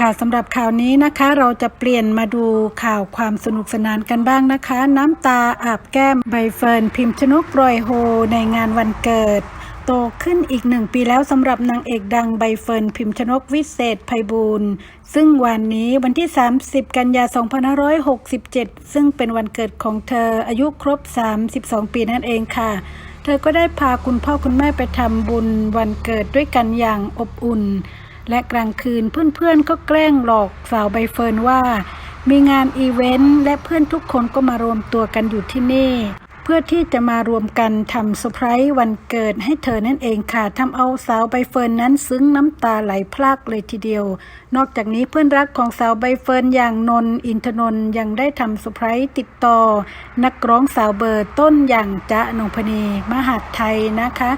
ค่ะสำหรับข่าวนี้นะคะเราจะเปลี่ยนมาดูข่าวความสนุกสนานกันบ้างนะคะ น้ำตาอาบแก้มใบเฟิร์นพิมพ์ชนกปล่อยโฮ ในงานวันเกิด โตขึ้นอีกหนึ่งปีแล้วสำหรับนางเอกดังใบเฟิร์นพิมพ์ชนกวิเศษไพบูลย์ซึ่งวันนี้วันที่ 30 กันยา 2567 ซึ่งเป็นวันเกิดของเธออายุครบ 32 ปีนั่นเองค่ะ เธอก็ได้พาคุณพ่อคุณแม่ไปทำบุญวันเกิดด้วยกันอย่างอบอุ่น และกลางคืนเพื่อนๆก็แกล้งหลอกสาวใบเฟิร์นว่า มีงานอีเวนต์และเพื่อนทุกคนก็มารวมตัวกันอยู่ที่นี่ เพื่อที่จะมารวมกันทำเซอร์ไพรส์วันเกิดให้เธอนั่นเองค่ะทำเอาสาวใบเฟิร์นนั้นซึ้งน้ำตาไหลพรากเลยทีเดียว นอกจากนี้เพื่อนรักของสาวใบเฟิร์นอย่างนนท์อินทนนท์ยังได้ทำเซอร์ไพรส์ติดต่อ นักร้องสาวเบอร์ต้นอย่างจ๊ะนงพนีมหาดไทยนะคะ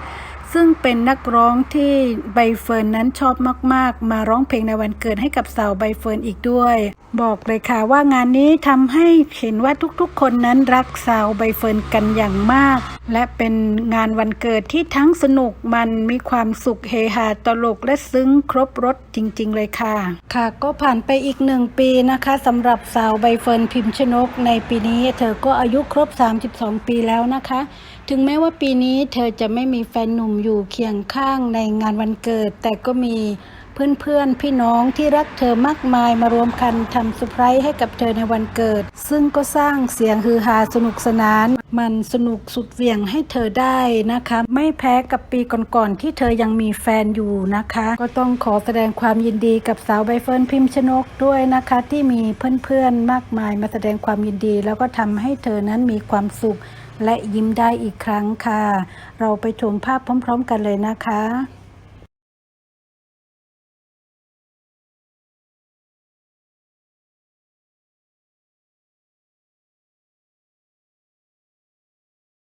ซึ่งเป็นนักร้องที่ใบเฟิร์นนั้นชอบมาก ๆ มาร้องเพลงในวันเกิดให้กับสาวใบเฟิร์นอีกด้วย บอกเลยค่ะว่างานนี้ทำให้เห็นว่าทุกๆ คนนั้นรักสาวใบเฟิร์นกันอย่างมาก และเป็นงานวันเกิดที่ทั้งสนุกมันมีความสุขเฮฮาตลกและซึ้งครบรถจริง ๆ เลยค่ะ ค่ะ ก็ผ่านไปอีกหนึ่งปีนะคะสำหรับสาวใบเฟิร์นพิมพ์ชนกในปีนี้ เธอก็อายุครบ 32 ปีแล้วนะคะ ถึงแม้ว่าปีนี้เธอจะไม่มีแฟนหนุ่มอยู่เคียงข้างในงานวันเกิด แต่ก็มีเพื่อนๆ พี่น้องที่รักเธอมากมายมารวมกันทำเซอร์ไพรส์ให้กับเธอในวันเกิด ซึ่งก็สร้างเสียงฮือฮาสนุกสนาน มันสนุกสุดเหวี่ยงให้เธอได้นะคะ ไม่แพ้กับปีก่อนๆ ที่เธอยังมีแฟนอยู่นะคะ ก็ต้องขอแสดงความยินดีกับสาวใบเฟิร์นพิมพ์ชนกด้วยนะคะ ที่มีเพื่อนๆ มากมายมาแสดงความยินดี แล้วก็ทำให้เธอนั้นมีความสุข และยิ้มได้อีกครั้งค่ะ เราไปชมภาพพร้อม ๆ กันเลยนะคะ